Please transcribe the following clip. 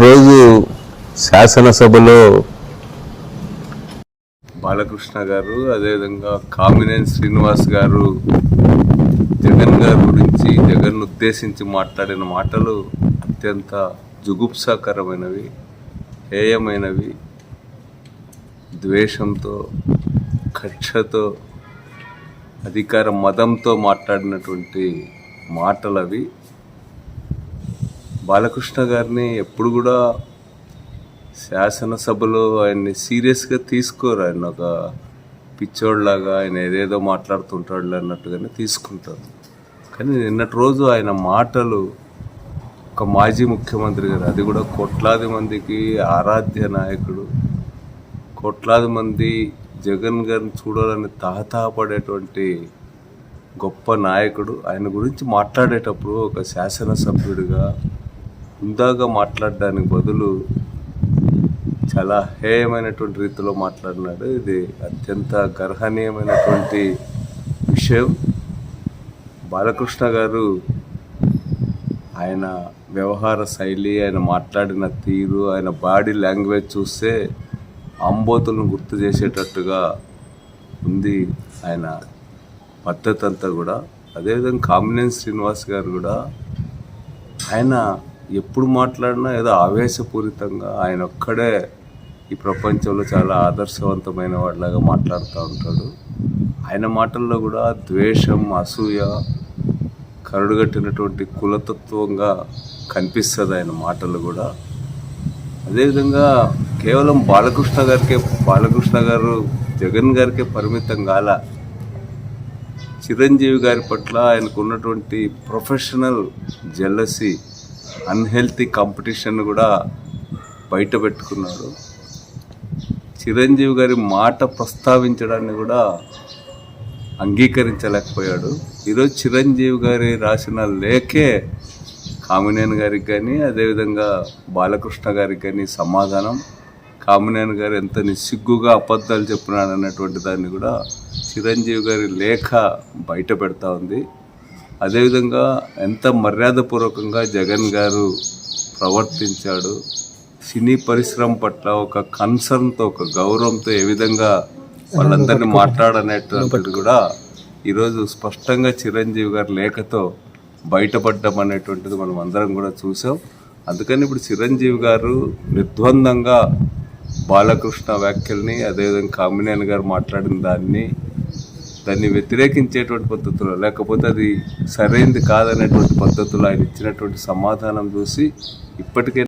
రోజు శాసనసభలో బాలకృష్ణ గారు అదేవిధంగా కామినేని శ్రీనివాస్ గారు జగన్ గారి గురించి జగన్ ఉద్దేశించి మాట్లాడిన మాటలు అత్యంత జుగుప్సాకరమైనవి హేయమైనవి. ద్వేషంతో కక్షతో అధికార మతంతో మాట్లాడినటువంటి మాటలవి. బాలకృష్ణ గారిని ఎప్పుడు కూడా శాసనసభలో ఆయన్ని సీరియస్గా తీసుకోరు. ఆయన ఒక పిచ్చోడ్లాగా ఆయన ఏదేదో మాట్లాడుతుంటాడు అన్నట్టుగానే తీసుకుంటారు. కానీ నిన్నటి రోజు ఆయన మాటలు ఒక మాజీ ముఖ్యమంత్రి గారు అది కూడా కోట్లాది మందికి ఆరాధ్య నాయకుడు కోట్లాది మంది జగన్ గారిని చూడాలని తహతహపడేటువంటి గొప్ప నాయకుడు. ఆయన గురించి మాట్లాడేటప్పుడు ఒక శాసనసభ్యుడిగా హుందాగా మాట్లాడడానికి బదులు చాలా హేయమైనటువంటి రీతిలో మాట్లాడినాడు. ఇది అత్యంత గర్హనీయమైనటువంటి విషయం. బాలకృష్ణ గారు ఆయన వ్యవహార శైలి ఆయన మాట్లాడిన తీరు ఆయన బాడీ లాంగ్వేజ్ చూస్తే అంబోతులను గుర్తు చేసేటట్టుగా ఉంది ఆయన పద్ధతి అంతా కూడా. అదేవిధంగా కామినేని శ్రీనివాస్ గారు కూడా ఆయన ఎప్పుడు మాట్లాడినా ఏదో ఆవేశపూరితంగా ఆయన ఒక్కడే ఈ ప్రపంచంలో చాలా ఆదర్శవంతమైన వాడిలాగా మాట్లాడుతూ ఉంటాడు. ఆయన మాటల్లో కూడా ద్వేషం అసూయ కరుడుగట్టినటువంటి కులతత్వంగా కనిపిస్తుంది ఆయన మాటలు కూడా. అదేవిధంగా కేవలం బాలకృష్ణ గారికే బాలకృష్ణ గారు జగన్ గారికే పరిమితం కాల చిరంజీవి గారి పట్ల ఆయనకు ఉన్నటువంటి ప్రొఫెషనల్ జెల్లసీ అన్హెల్తీ కాంపిటీషన్ కూడా బయట పెట్టుకున్నాడు చిరంజీవి గారి మాట ప్రస్తావించడాన్ని కూడా అంగీకరించలేకపోయాడు. ఈరోజు చిరంజీవి గారి రాసిన లేఖే కామినేని గారికి కానీ అదేవిధంగా బాలకృష్ణ గారికి కానీ సమాధానం. కామినేని గారు ఎంత నిస్సిగ్గుగా అబద్ధాలు చెప్పినాడు అన్నటువంటి దాన్ని కూడా చిరంజీవి గారి లేఖ బయట పెడతా ఉంది. అదేవిధంగా ఎంత మర్యాదపూర్వకంగా జగన్ గారు ప్రవర్తించాడు సినీ పరిశ్రమ పట్ల ఒక కన్సర్న్తో ఒక గౌరవంతో ఏ విధంగా వాళ్ళందరినీ మాట్లాడనేటువంటిది కూడా ఈరోజు స్పష్టంగా చిరంజీవి గారి లేఖతో బయటపడ్డం అనేటువంటిది మనం అందరం కూడా చూసాం. అందుకని ఇప్పుడు చిరంజీవి గారు నిర్ద్వందంగా బాలకృష్ణ వ్యాఖ్యల్ని అదేవిధంగా కామినేని గారు మాట్లాడిన దాన్ని దాన్ని వ్యతిరేకించేటువంటి పద్ధతిలో లేకపోతే అది సరైనది కాదనేటువంటి పద్ధతిలో ఆయన ఇచ్చినటువంటి సమాధానం చూసి ఇప్పటికే